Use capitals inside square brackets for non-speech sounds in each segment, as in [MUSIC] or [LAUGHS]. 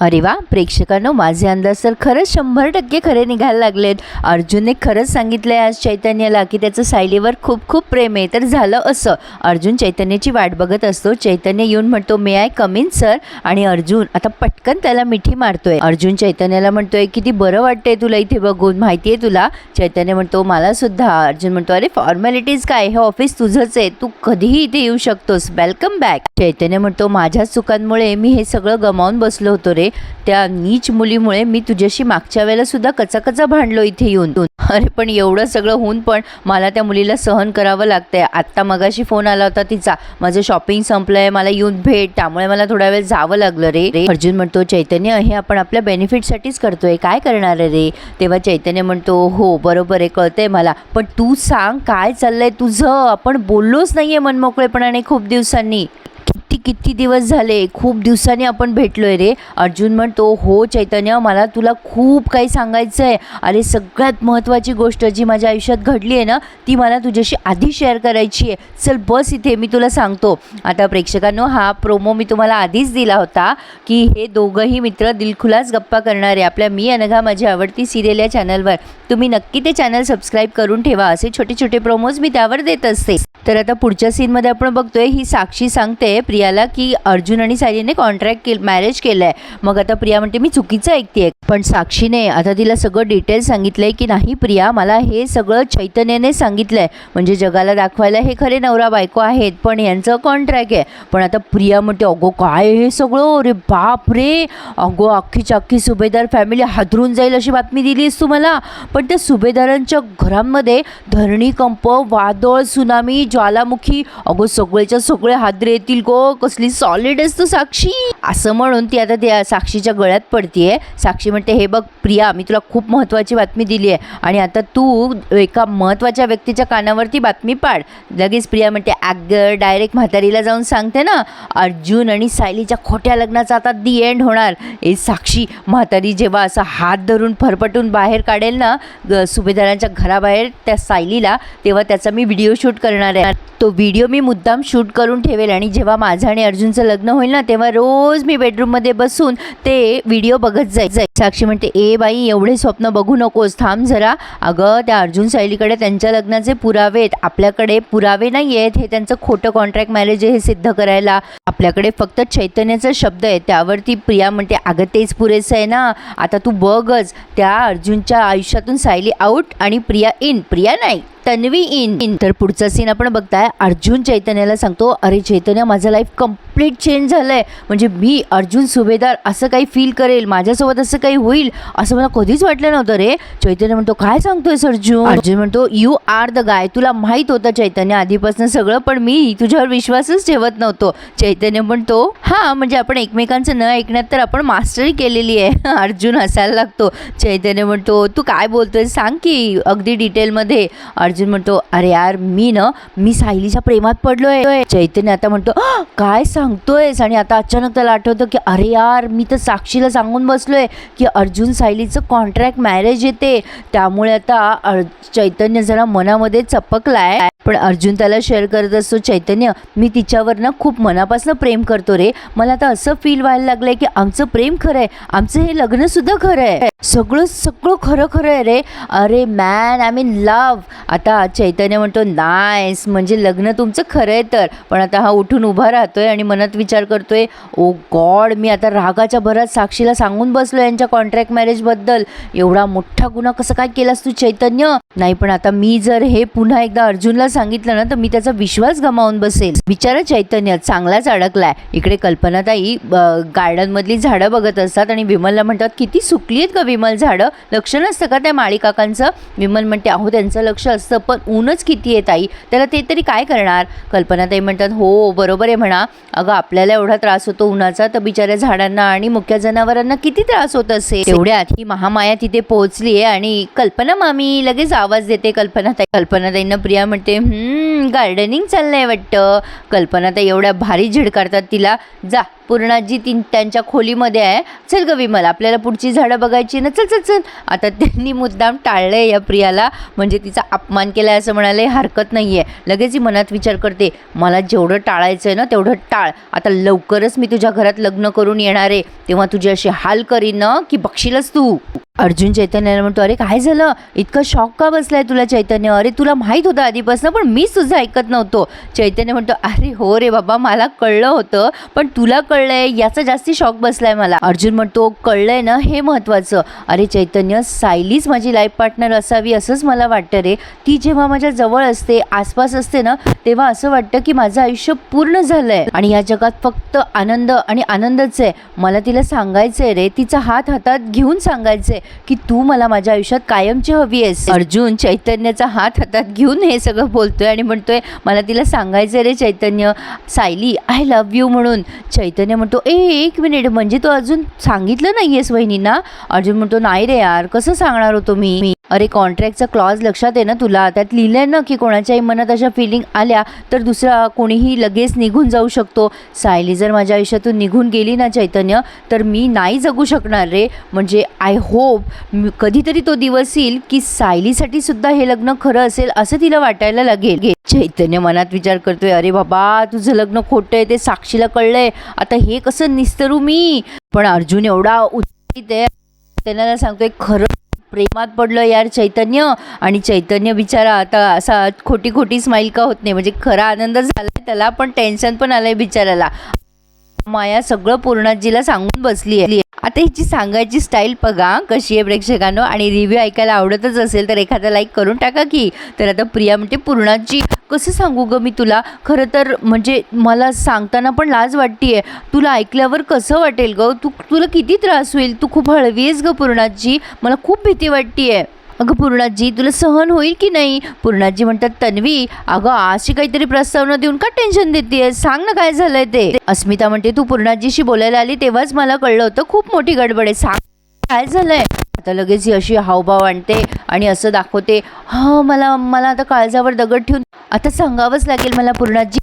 अरे वा प्रेक्षकांनो माझे अंदाज तर खरंच शंभर टक्के खरे निघायला लागलेत. अर्जुनने खरंच सांगितलंय आज चैतन्याला की त्याचं सायलीवर खूप खूप प्रेम आहे. तर झालं असं. अर्जुन चैतन्याची वाट बघत असतो. चैतन्य येऊन म्हणतो मे आय कमिन सर आणि अर्जुन आता पटकन त्याला मिठी मारतोय. अर्जुन चैतन्याला म्हणतोय किती बरं वाटतंय तुला इथे बघून. माहितीये तुला? चैतन्य म्हणतो मला सुद्धा. अर्जुन म्हणतो अरे फॉर्मॅलिटीज काय? हे ऑफिस तुझंच आहे. तू कधीही इथे येऊ शकतोस. वेलकम बॅक चैतन्य म्हणतो माझ्याच चुकांमुळे मी हे सगळं गमावून बसलो होतो रे. त्या नीच मुलीमुळे मी तुझ्याशी मागच्या वेळेला सुद्धा कचा कचा भांडलो इथे येऊन. अरे पण एवढं सगळं होऊन पण मला त्या मुलीला सहन करावं लागतंय. आत्ता मगाशी फोन आला होता तिचा. माझं शॉपिंग संपलंय मला येऊन भेट. त्यामुळे मला थोडा वेळ जावं लागलं रे. रे. अर्जुन म्हणतो चैतन्य हे आपण आपल्या बेनिफिटसाठीच करतोय. काय करणार आहे रे? तेव्हा चैतन्य म्हणतो हो बरोबर आहे कळतंय मला. पण तू सांग काय चाललंय तुझं? आपण बोललोच नाहीये मनमोकळेपणाने खूप दिवसांनी. किती किती दिवस झाले? खूप दिवसांनी आपण भेटलो आहे रे. अर्जुन म्हणतो हो चैतन्य मला तुला खूप काही सांगायचं आहे अरे सगळ्यात महत्त्वाची गोष्ट जी माझ्या आयुष्यात घडली आहे ना ती मला तुझ्याशी आधी शेअर करायची आहे. चल बस इथे मी तुला सांगतो. आता प्रेक्षकांनो हा प्रोमो मी तुम्हाला आधीच दिला होता की हे दोघंही मित्र दिलखुलास गप्पा करणारे आपल्या मी अनघा माझी आवडती सिरियल या चॅनलवर तुम्ही नक्की ते चॅनल सबस्क्राईब करून ठेवा. असे छोटे छोटे प्रोमोज मी त्यावर देत असते. तर आता पुढच्या सीनमध्ये आपण बघतोय ही साक्षी सांगते प्रियाला की अर्जुन आणि सायलीने कॉन्ट्रॅक्ट के मॅरेज केलं आहे मग आता प्रिया म्हणते मी चुकीचं ऐकते पण साक्षीने आता तिला सगळं डिटेल सांगितलंय की नाही प्रिया मला हे सगळं चैतन्याने सांगितलंय. म्हणजे जगाला दाखवायला हे खरे नवरा बायको आहेत पण यांचं कॉन्ट्रॅक्ट आहे. पण आता प्रिया म्हणते अगो काय हे सगळं? अरे बाप रे! अगो अख्खीच्या अख्खी सुभेदार फॅमिली हादरून जाईल अशी बातमी दिलीस तू मला. पण त्या सुभेदारांच्या घरांमध्ये धरणीकंप वादळ सुनामी ज्वालामुखी अगो सगळेच्या सगळे हादरे येतील गो. कसली सॉलिड असतो साक्षी. असं म्हणून ती आता त्या साक्षीच्या गळ्यात पडतीये. साक्षी म्हणते हे बघ प्रिया मी तुला खूप महत्त्वाची बातमी दिली आहे आणि आता तू एका महत्त्वाच्या व्यक्तीच्या कानावरती बातमी पाड. लगेच प्रिया म्हणते ॲगर डायरेक्ट म्हातारीला जाऊन सांगते ना. अर्जुन आणि सायलीच्या खोट्या लग्नाचा आता दी एंड होणार. ए साक्षी म्हातारी जेव्हा असा हात धरून फरफटून बाहेर काढेल ना ग- सुभेदारांच्या घराबाहेर त्या सायलीला तेव्हा त्याचा मी व्हिडिओ शूट करणार आहे. तो व्हिडिओ मी मुद्दाम शूट करून ठेवेल. आणि जेव्हा माझं आणि अर्जुनचं लग्न होईल ना तेव्हा रोज मी बेडरूममध्ये बसून ते व्हिडिओ बघत जाईल. जाई साक्षी म्हणते ए बाई एवढे स्वप्न बघू नकोस थांब जरा. अगं त्या अर्जुन सायलीकडे त्यांच्या लग्नाचे पुरावे आहेत. आपल्याकडे पुरावे नाही आहेत हे त्यांचं खोटं कॉन्ट्रॅक्ट मॅरेज आहे हे सिद्ध करायला. आपल्याकडे फक्त चैतन्याचा शब्द आहे. त्यावरती प्रिया म्हणते अगं तेच पुरेसं आहे ना. आता तू बघच. त्या अर्जुनच्या आयुष्यातून सायली आऊट आणि प्रिया इन प्रिया नाही. तन्वी इन. इन तर पुढचा सीन आपण बघताय. अर्जुन चैतन्याला सांगतो अरे चैतन्य माझं लाईफ कंप्लीट चेंज झालं आहे म्हणजे मी अर्जुन सुभेदार असं काही फील करेल माझ्यासोबत असं काही होईल असं मला कधीच वाटलं नव्हतं रे. चैतन्य म्हणतो काय सांगतोयस अर्जुन? अर्जुन म्हणतो यू आर द गाय तुला माहीत होतं चैतन्य आधीपासून सगळं पण मी तुझ्यावर विश्वासच ठेवत नव्हतो. चैतन्य म्हणतो हा म्हणजे आपण एकमेकांचं न ऐकण्यात तर आपण मास्टरी केलेली आहे. [LAUGHS] अर्जुन हसायला लागतो. चैतन्य म्हणतो तू काय बोलतोय सांग की अगदी डिटेलमध्ये अर्जुन म्हणतो अरे यार मी ना मी सायलीच्या प्रेमात पडलोय. चैतन्य आता म्हणतो काय सांग सांगतोयस आणि आता अचानक त्याला आठवतं की अरे यार मी तर साक्षीला सांगून बसलोय की अर्जुन सायलीचं कॉन्ट्रॅक्ट मॅरेज येते. त्यामुळे आता अर- चैतन्य जरा मनामध्ये चपकलाय. पण अर्जुन त्याला शेअर करत असतो चैतन्य मी तिच्यावर ना खूप मनापासून प्रेम करतो रे. मला आता असं फील व्हायला लागलंय की आमचं प्रेम खरं आहे. आमचं हे लग्न सुद्धा खरं आहे. सगळं सगळं खरं खरं आहे रे. अरे मॅन आय मीन लव आता चैतन्य म्हणतो नाईस म्हणजे लग्न तुमचं खरं आहे तर. पण आता हा उठून उभा राहतोय आणि मनात विचार करतोय oh ओ गॉड मी आता रागाच्या भरात साक्षीला सांगून बसलो यांच्या कॉन्ट्रॅक्ट मॅरेजबद्दल एवढा मोठा गुन्हा कसं काय केलास तू चैतन्य? नाही पण आता मी जर हे पुन्हा एकदा अर्जुनला सांगितलं ना तर मी त्याचा विश्वास गमावून बसेल. बिचारा चैतन्य चांगलाच अडकलाय. इकडे कल्पनाताई गार्डनमधली झाडं बघत असतात आणि विमलला म्हणतात किती सुकली आहेत का विमल झाडं. लक्ष नसतं का त्या माळीकाकांचं विमल म्हणते अहो त्यांचं लक्ष असतं पण ऊनच किती आहे ताई? त्याला ते तरी काय करणार? कल्पनाताई म्हणतात हो बरोबर आहे म्हणा. अगं आपल्याला एवढा त्रास होतो उन्हाचा तर बिचाऱ्या झाडांना आणि मुख्य जनावरांना किती त्रास होत असेल? तेवढ्यात ही महामाया तिथे पोहोचली आहे आणि कल्पना मामी लगेच आवाज देते कल्पनाताई. कल्पनाताईंना प्रिया म्हणते गार्डनिंग गार्डनिंग चाललंय वाटतं. कल्पना तर एवढ्या भारी झिडकारतात तिला. जा पूर्णाजी ती त्यांच्या खोलीमध्ये आहे. चल ग विमल आपल्याला पुढची झाडं बघायची ना? चल चल चल. आता त्यांनी मुद्दाम टाळलंय या प्रियाला. म्हणजे तिचा अपमान केलाय असं म्हणाले हरकत नाही आहे लगेच ही मनात विचार करते मला जेवढं टाळायचं आहे ना तेवढं टाळ. आता लवकरच मी तुझ्या घरात लग्न करून येणार आहे. तेव्हा तुझे असे हाल करीन ना की बघशीलच तू. अर्जुन चैतन्याला म्हणतो अरे काय झालं? इतकं शॉक का बसलाय तुला चैतन्य? अरे तुला माहीत होतं आधीपासून पण मी सुद्धा ऐकत नव्हतो. चैतन्य म्हणतो अरे हो रे बाबा मला कळलं होतं पण तुला कळलंय याचा जास्ती शॉक बसलाय मला. अर्जुन म्हणतो कळलंय ना हे महत्त्वाचं. अरे चैतन्य सायलीच माझी लाईफ पार्टनर असावी असंच मला वाटतं रे. ती जेव्हा माझ्या जवळ असते आसपास असते ना तेव्हा असं वाटतं की माझं आयुष्य पूर्ण झालंय. आणि या जगात फक्त आनंद आणि आनंदच आहे. मला तिला सांगायचंय रे तिचा हात हातात घेऊन सांगायचंय. की तू मला माझ्या आयुष्यात कायमची हवी आहेस. अर्जुन चैतन्याचा हात हातात घेऊन हे सगळं बोलतोय आणि म्हणतोय मला तिला सांगायचं रे Chaitanya Sayali I love you म्हणून. चैतन्य म्हणतो ए एक मिनिट म्हणजे तू अजून सांगितलं नाहीयेस वहिनींना? अर्जुन म्हणतो नाही रे यार कसं सांगणार होतो मी अरे कॉन्ट्रॅक्टचा क्लॉज लक्षात आहे ना तुला? त्यात लिहिलंय ना की कोणाच्याही मनात अशा फिलिंग आल्या तर दुसरा कोणीही लगेच निघून जाऊ शकतो. सायली जर माझ्या आयुष्यातून निघून गेली ना चैतन्य तर मी नाही जगू शकणार रे. म्हणजे आय होप कधीतरी तो दिवस येईल की सायलीसाठी सुद्धा हे लग्न खरं असेल असं तिला वाटायला लागेल. चैतन्य मनात विचार करतोय अरे बाबा तुझं लग्न खोटं आहे ते साक्षीला कळलंय. आता हे कसं निस्तरू मी? पण अर्जुन एवढा उत्साहित आहे त्यांना सांगतोय खरं प्रेमात पडलं यार चैतन्य. आणि चैतन्य बिचारा आता असा खोटी खोटी स्माईल का होत नाही. म्हणजे खरा आनंद झालाय त्याला पण टेन्शन पण आलंय बिचाराला माया सगळं पूर्णाजीला सांगून बसली आहे आता हिची सांगायची स्टाईल बघा कशी आहे प्रेक्षकांनो. आणि रिव्ह्यू ऐकायला आवडतच असेल तर एखादा लाईक करून टाका की. तर आता प्रिया म्हणते पूर्णाजी कसं सांगू ग मी तुला? खरं तर म्हणजे मला सांगताना पण लाज वाटतीये. तुला ऐकल्यावर कसं वाटेल ग? तू तुला किती त्रास होईल? तू खूप हळवी आहेस ग पूर्णाजी. मला खूप भीती वाटतीये. अगं पूर्णाजी तुला सहन होईल की नाही? पूर्णाजी म्हणतात तन्वी अगं अशी काहीतरी प्रस्तावना देऊन का टेन्शन देते सांग ना काय झालंय ते. अस्मिता म्हणते तू पूर्णाजीशी बोलायला आली तेव्हाच मला कळलं होतं. खूप मोठी गडबड आहे. सांग काय झालंय? आता लगेच ही अशी हावभाव आणते आणि असं दाखवते. हा मला मला आता काळजावर दगड ठेवून आता सांगावंच लागेल मला पूर्णाजी.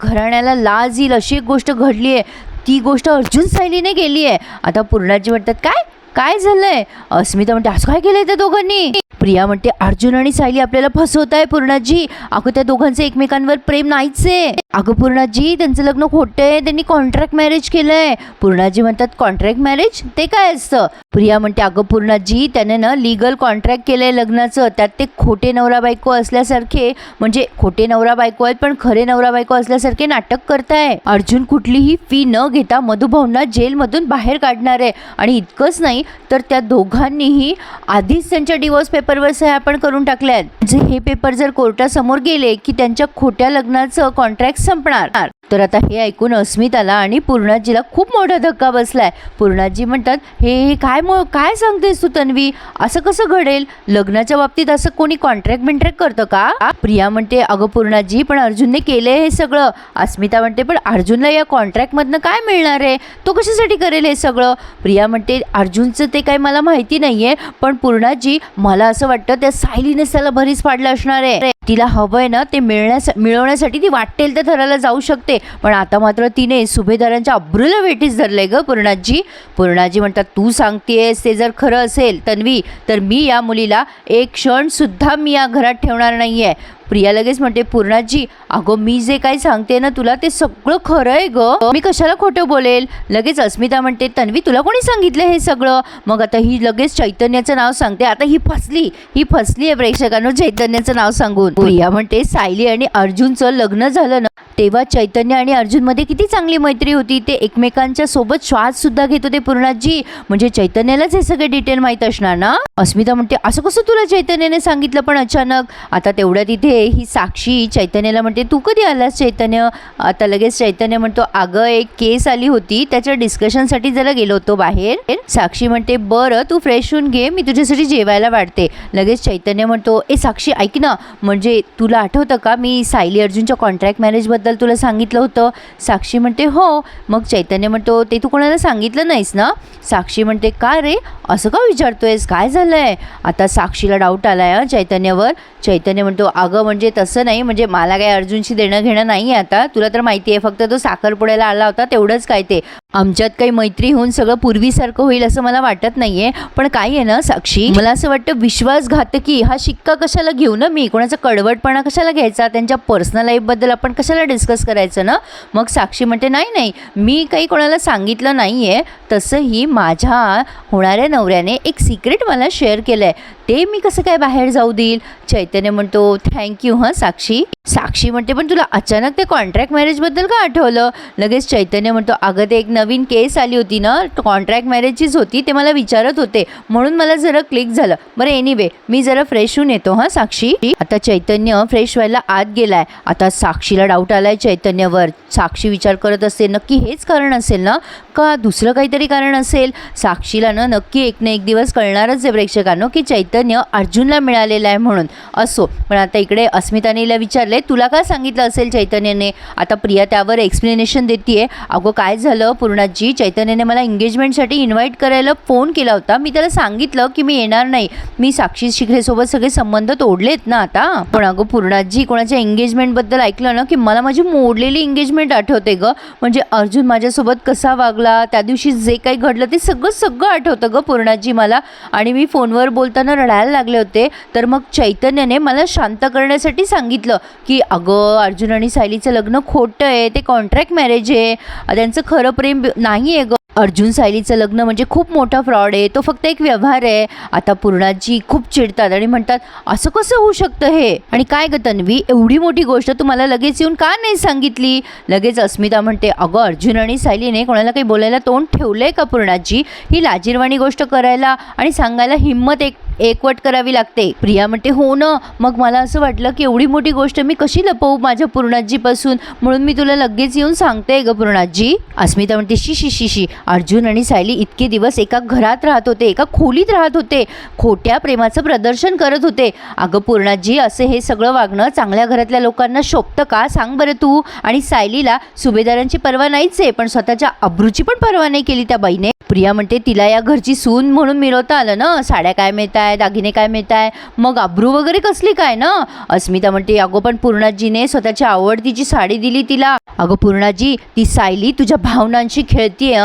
घराण्याला लाज येईल अशी एक गोष्ट घडली आहे. ती गोष्ट अर्जुन सायलीने गेली आहे. आता पूर्णाजी म्हणतात काय? काय झालंय? अस्मिता म्हणते असं काय केलंय त्या दोघांनी? प्रिया म्हणते अर्जुन आणि सायली आपल्याला फसवत आहे पूर्णाजी. अगं त्या दोघांचं एकमेकांवर प्रेम नाहीच. आहे अगं पूर्णाजी त्यांचं लग्न खोटं आहे. त्यांनी कॉन्ट्रॅक्ट मॅरेज केलंय. पूर्णाजी म्हणतात कॉन्ट्रॅक्ट मॅरेज ते काय असतं? प्रिया म्हणते अगं पूर्णाजी त्याने ना लिगल कॉन्ट्रॅक्ट केलंय लग्नाचं. त्यात ते खोटे नवरा बायको असल्यासारखे म्हणजे खोटे नवरा बायको आहेत पण खरे नवरा बायको असल्यासारखे नाटक करताय. अर्जुन कुठलीही फी न घेता मधुभावना जेलमधून बाहेर काढणार आहे. आणि इतकंच नाही तर त्या दोघांनीही आधीच त्यांच्या डिवोर्स पेपरवर सह्या पण करून टाकल्या आहेत हे पेपर जर कोर्टासमोर गेले की त्यांच्या खोट्या लग्नाचं कॉन्ट्रॅक्ट संपणार. तर आता हे ऐकून अस्मिताला आणि पूर्णाजीला खूप मोठा धक्का बसलाय. पूर्णाजी म्हणतात हे हे काय मो काय सांगतेस तू तन्वी? असं कसं घडेल? लग्नाच्या बाबतीत असं कोणी कॉन्ट्रॅक्ट बिन्ट्रॅक्ट करतं का? प्रिया म्हणते अगं पूर्णाजी पण अर्जुनने केलंय हे सगळं. अस्मिता म्हणते पण अर्जुनला या कॉन्ट्रॅक्टमधनं काय मिळणार आहे? तो कशासाठी करेल हे सगळं? प्रिया म्हणते अर्जुनचं ते काही मला माहिती नाहीये पण पूर्णाजी मला असं वाटतं त्या सायलीनेच त्याला भरीस पाडलं असणार आहे. तिला हवंय ना ते मिळण्यास मिळवण्यासाठी ती वाटेल त्या थराला जाऊ शकते. पण आता मात्र तिने सुभेदारांच्या अब्रूला वेटीस धरले ग पूर्णाजी. पूर्णाजी म्हणतात तू सांगतेस ते जर खरं असेल तन्वी तर मी या मुलीला एक क्षणसुद्धा मी या घरात ठेवणार नाहीये. प्रिया लगेच म्हणते पूर्णाजी अगं मी जे काही सांगते ना तुला ते सगळं खरं आहे ग. मी कशाला खोटं बोलेल? लगेच अस्मिता म्हणते तन्वी तुला कोणी सांगितलं हे सगळं? मग आता ही लगेच चैतन्याचं नाव सांगते. आता ही फसली. ही फसली आहे प्रेक्षकांनो चैतन्याचं नाव सांगून. प्रिया म्हणते सायली आणि अर्जुनचं लग्न झालं ना तेव्हा चैतन्य आणि अर्जुनमध्ये किती चांगली मैत्री होती. ते एकमेकांच्या सोबत श्वास सुद्धा घेत होते पूर्णाजी. म्हणजे चैतन्यालाच हे सगळे डिटेल माहीत असणार ना? अस्मिता म्हणते असं कसं तुला चैतन्याने सांगितलं पण अचानक? आता तेवढ्या तिथे ही साक्षी चैतन्याला म्हणते तू कधी आलास चैतन्य? आता लगेच चैतन्य म्हणतो अगं एक केस आली होती त्याच्या डिस्कशनसाठी जरा गेलो होतो बाहेर. साक्षी म्हणते बरं तू फ्रेश होऊन घे मी तुझ्यासाठी जेवायला वाढते. लगेच चैतन्य म्हणतो ए साक्षी ऐक ना म्हणजे तुला आठवतं का? मी सायली अर्जुनच्या कॉन्ट्रॅक्ट मॅरेजबद्दल तुला सांगितलं होतं. साक्षी म्हणते हो. मग चैतन्य म्हणतो ते तू कोणाला सांगितलं नाहीस ना? साक्षी म्हणते का रे? असं का विचारतोयस? काय झालं आहे आता साक्षीला डाऊट आला आहे चैतन्यावर. चैतन्य म्हणतो अगं म्हणजे तसं नाही म्हणजे मला काय अर्जुनशी देणं घेणं नाही आहे आता. तुला तर माहिती आहे फक्त तो साखरपुड्याला आला होता तेवढंच काय ते. आमच्यात काही मैत्री होऊन सगळं पूर्वीसारखं होईल असं मला वाटत नाही आहे पण काय आहे ना साक्षी मला असं वाटतं विश्वासघातकी हा शिक्का कशाला घेऊ ना मी? कोणाचा कडवटपणा कशाला घ्यायचा? त्यांच्या पर्सनल लाईफबद्दल आपण कशाला डिस्कस करायचं ना? मग साक्षी म्हणते नाही नाही मी काही कोणाला सांगितलं नाही आहे तसंही माझ्या होणाऱ्या नवऱ्याने एक सिक्रेट मला शेअर केलं आहे ते मी कसं काय बाहेर जाऊ देईल? चैतन्य म्हणतो थँक्यू हां साक्षी. साक्षी म्हणते पण तुला अचानक ते कॉन्ट्रॅक्ट मॅरेजबद्दल का आठवलं? लगेच चैतन्य म्हणतो अगं ते एक नवीन केस आली होती ना कॉन्ट्रॅक्ट मॅरेजचीच होती ते मला विचारत होते. म्हणून मला जरा क्लिक झालं. बरं एनिवे मी जरा फ्रेश होऊन येतो हां साक्षी? आता चैतन्य फ्रेश व्हायला आत गेलाय. आता साक्षीला डाऊट आलाय चैतन्यावर. साक्षी विचार करत असेल नक्की हेच कारण असेल ना? का दुसरं काहीतरी कारण असेल? साक्षीला ना नक्की एक ना एक दिवस कळणारच आहे प्रेक्षकांनो की चैतन्य अर्जुनला मिळालेलं आहे म्हणून. असो पण आता इकडे अस्मितानीला विचारलं तुला काय सांगितलं असेल चैतन्याने? आता प्रिया त्यावर एक्सप्लेनेशन देते अगो काय झालं पूर्णाजी? चैतन्याने मला एंगेजमेंटसाठी इन्व्हाइट करायला फोन केला होता. मी त्याला सांगितलं की मी येणार नाही. मी साक्षी शिखरेसोबत सगळे संबंध तोडलेत ना आता. पण अगं पूर्णाजी कोणाच्या एंगेजमेंटबद्दल ऐकलं ना की मला माझी मोडलेली एंगेजमेंट आठवते गं. म्हणजे अर्जुन माझ्यासोबत कसा वागला त्या दिवशी जे काही घडलं ते सगळं सगळं आठवतं गं पूर्णाजी मला. आणि मी फोनवर बोलताना रडायला लागले होते. तर मग चैतन्याने मला शांत करण्यासाठी सांगितलं. की अगं अर्जुन आणि सायलीचं लग्न खोटं आहे ते कॉन्ट्रॅक्ट मॅरेज आहे. त्यांचं खरं प्रेम नाही आहे गं. अर्जुन सायलीचं लग्न म्हणजे खूप मोठा फ्रॉड आहे. तो फक्त एक व्यवहार आहे. आता पूर्णाजी खूप चिडतात आणि म्हणतात असं कसं होऊ शकतं हे? आणि काय ग तन्वी एवढी मोठी गोष्ट तू मला लगेच येऊन का नाही सांगितली? लगेच अस्मिता म्हणते अगं अर्जुन आणि सायलीने कोणाला काही बोलायला तोंड ठेवलं आहे का पूर्णाजी? ही लाजीरवाणी गोष्ट करायला आणि सांगायला हिंमत एक एकवट करावी लागते. प्रिया म्हणते हो ना मग मला असं वाटलं की एवढी मोठी गोष्ट मी कशी लपवू माझ्या पूर्णाजीपासून? म्हणून मी तुला लगेच येऊन सांगते ग पूर्णाजी. अस्मिता म्हणते शी शी शी शी अर्जुन आणि सायली इतके दिवस एका घरात राहत होते एका खोलीत राहत होते. खोट्या प्रेमाचं प्रदर्शन करत होते. अगं पूर्णाजी असं हे सगळं वागणं चांगल्या घरातल्या लोकांना शोभतं का? सांग बरं तू. आणि सायलीला सुभेदारांची पर्वा नाहीच आहे पण स्वतःच्या अब्रूची पण पर्वा नाही केली त्या बाईने. प्रिया म्हणते तिला या घरची सून म्हणून मिळवता आलं ना? साड्या काय मिळतात आहे दागिने काय मिळत आहे मग अब्रू वगैरे कसली काय ना? अस्मिता म्हणते अगो पण पूर्णाजीने स्वतःची आवडतीची साडी दिली तिला. अगं पूर्णाजी ती सायली तुझ्या भावनांशी खेळतीये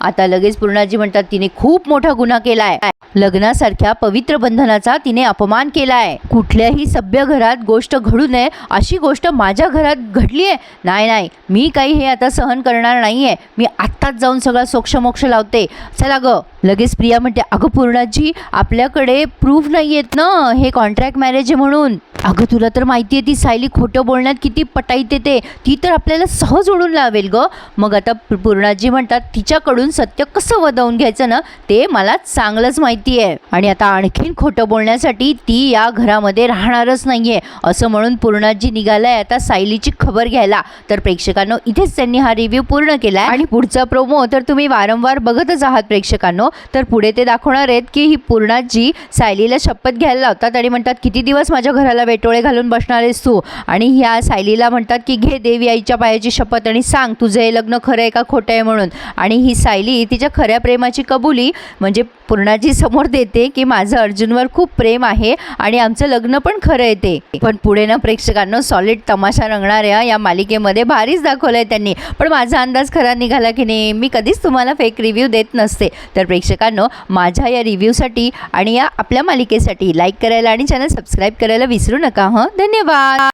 आता लगेच पूर्णाजी म्हणतात तिने खूप मोठा गुन्हा केलाय. लग्नासारख्या पवित्र बंधनाचा तिने अपमान केलाय. कुठल्याही सभ्य घरात गोष्ट घडू नये अशी गोष्ट माझ्या घरात घडली आहे नाही नाही मी काही हे आता सहन करणार नाहीये. मी आत्ताच जाऊन सगळा सोक्षमोक्ष लावते. चला गं. लगेच प्रिया म्हणते अगं पूर्णाजी आपल्याकडे प्रूफ नाही आहेत ना हे कॉन्ट्रॅक्ट मॅरेज आहे म्हणून. अगं तुला तर माहिती आहे ती सायली खोटं बोलण्यात किती पटाईत येते. ती तर आपल्याला सहज ओढून लावेल ग. मग आता पूर्णाजी म्हणतात तिच्याकडून सत्य कसं वदवून घ्यायचं ना ते मला चांगलंच माहिती आहे. आणि आता आणखीन खोटं बोलण्यासाठी ती या घरामध्ये राहणारच नाही आहे असं म्हणून पूर्णाजी निघालाय आता सायलीची खबर घ्यायला. तर प्रेक्षकांनो इथेच त्यांनी हा रिव्ह्यू पूर्ण केला आणि पुढचा प्रोमो तर तुम्ही वारंवार बघतच आहात प्रेक्षकांनो. तर पुढे ते दाखवणार आहेत की ही पूर्णाजी सायलीला शपथ घ्यायला लावतात आणि म्हणतात किती दिवस माझ्या घराला वेटोळे घालून बसणार आहेस तू? आणि ह्या सायलीला म्हणतात की घे देवी आईच्या पायाची शपथ आणि सांग तुझं हे लग्न खरं आहे का खोटं आहे म्हणून? आणि ही सायली तिच्या खऱ्या प्रेमाची कबुली म्हणजे पूर्णाजी समोर देते की माझं अर्जुनवर खूप प्रेम आहे आणि आमचं लग्न पण खरं आहे ते. पण पुढे ना प्रेक्षकांना सॉलिड तमाशा रंगणाऱ्या या मालिकेमध्ये भारीच दाखवलं आहे त्यांनी. पण माझा अंदाज खरा निघाला की नाही मी कधीच तुम्हाला फेक रिव्ह्यू देत नसते. तर प्रेक्षकांनो माझ्या या रिव्ह्यूसाठी आणि या आपल्या मालिकेसाठी लाईक करायला आणि चॅनल सबस्क्राईब करायला विसरू नका हं? धन्यवाद!